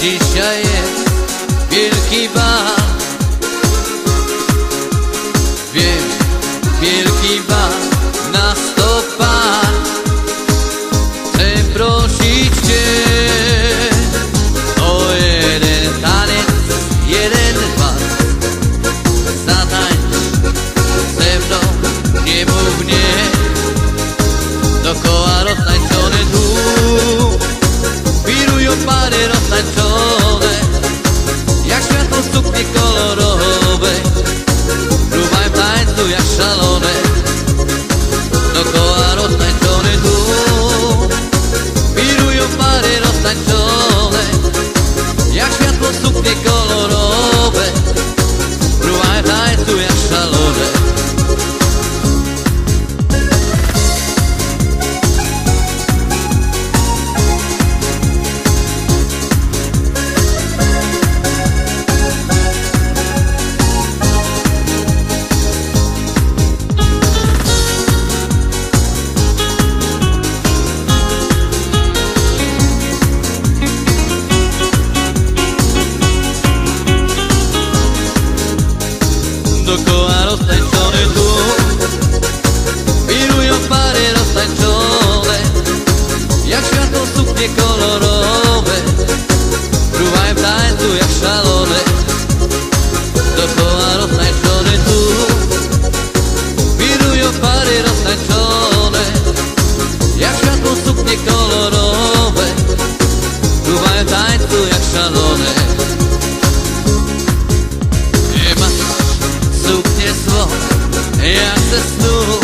Dzisiaj wielki bar Dokoła roztańczony tłum Wirują jak ze snu.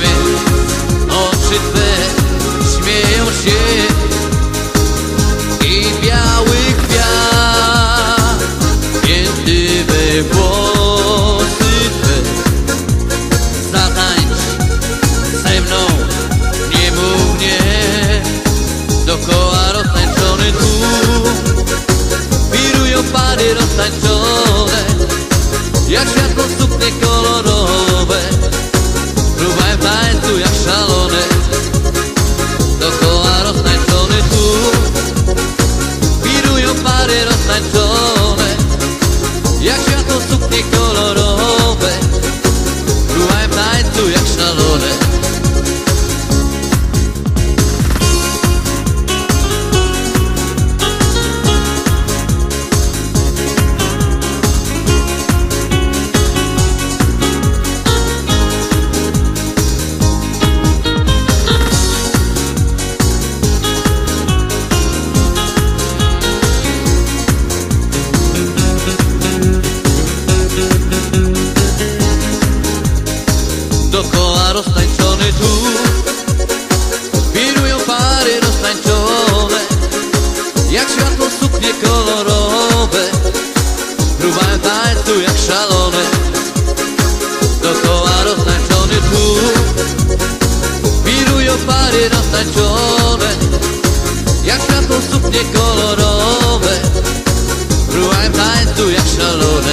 Więc oczy Twe śmieją się I biały kwiat Pięty we włosy Twe Zatańcz ze mną, nie mów nie. Dokoła roztańczony tłum Wirują pary roztańczone światło suknie kolorowe Próbaj w tańcu jak szalone Dokoła roztańczony tłum Wirują pary roztańczone roztańczony tu. Wirują pary roztańczone Jak światło suknie kolorowe. Próbałem tańcu jak szalone. Dokoła roztańczony tu. Wirują pary roztańczone Jak światło suknie kolorowe. Próbałem tańcu jak szalone.